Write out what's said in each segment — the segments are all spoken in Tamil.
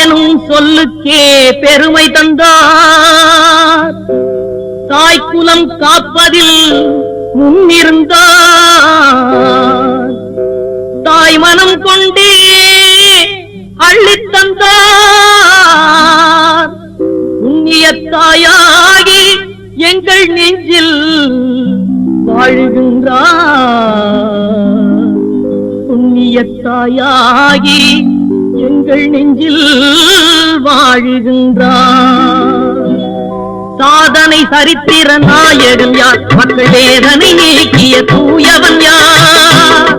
தாயனும் சொல்லுக்கே பெருமை தந்தார். தாய்க்குலம் காப்பதில் முன்னிருந்தார். தாய் மனம் கொண்டே அள்ளித் தந்தார் தாயாகி எங்கள் நெஞ்சில் வாழ்கின்றார். புண்ணிய தாயாகி எங்கள் நெஞ்சில் வாழுகின்றார். சாதனை சரித்திர நாயகன் யார்? மக்கள் வேதனை நீக்கிய தூயவன் யார்?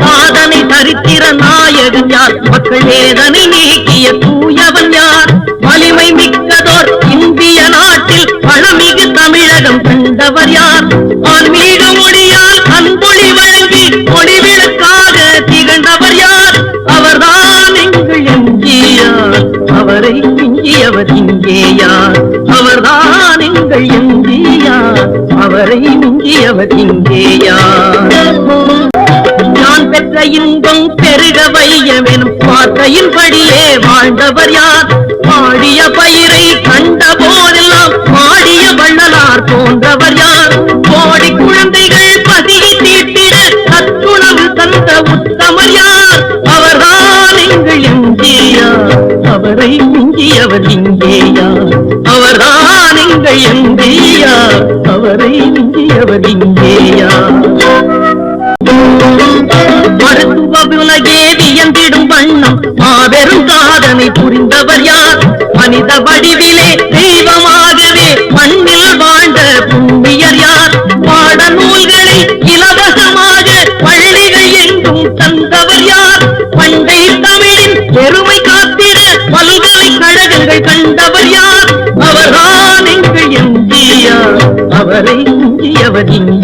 சாதனை சரித்திர நாயகன் யார்? மக்கள் வேதனை நீக்கிய தூயவன் யார்? வலிமை மிக்கதோர் இந்திய நாட்டில் பழமிகு தமிழகம் கண்டவர் யார்? ஆன்மீக அவர் இங்கேயா? அவர்தான் எங்கள் எங்கேயா அவரை மிஞ்சியவர் இங்கேயா? நான் பெற்ற இன்பம் பெருக வையவெனும் வார்த்தையின்படியே வாழ்ந்தவர் யார்? பாடிய பயிரை கண்டபோ அவள் இங்கேயா அவர்தான் எங்கள் எம்ஜியார் அவரை மிஞ்சியவர் இங்கேயா? மருத்துவ உலகே வியந்திடும் வண்ணம் மாபெரும் சாதனை புரிந்தவர் யார்? மனித வடிவிலே தெய்வமாகவே மண்ணில் வாழ்ந்த புண்ணியர் யார்? பாட நூல்களை இலவசமாக பள்ளிகள் எங்கும் தந்தவர் யார்? பண்டை தமிழின் பெருமை பல்கலைக்கழகங்கள் கண்டவர் யார்? அவர்தான் எங்கள் எம்ஜியார் அவரை இந்தியவர் இங்கே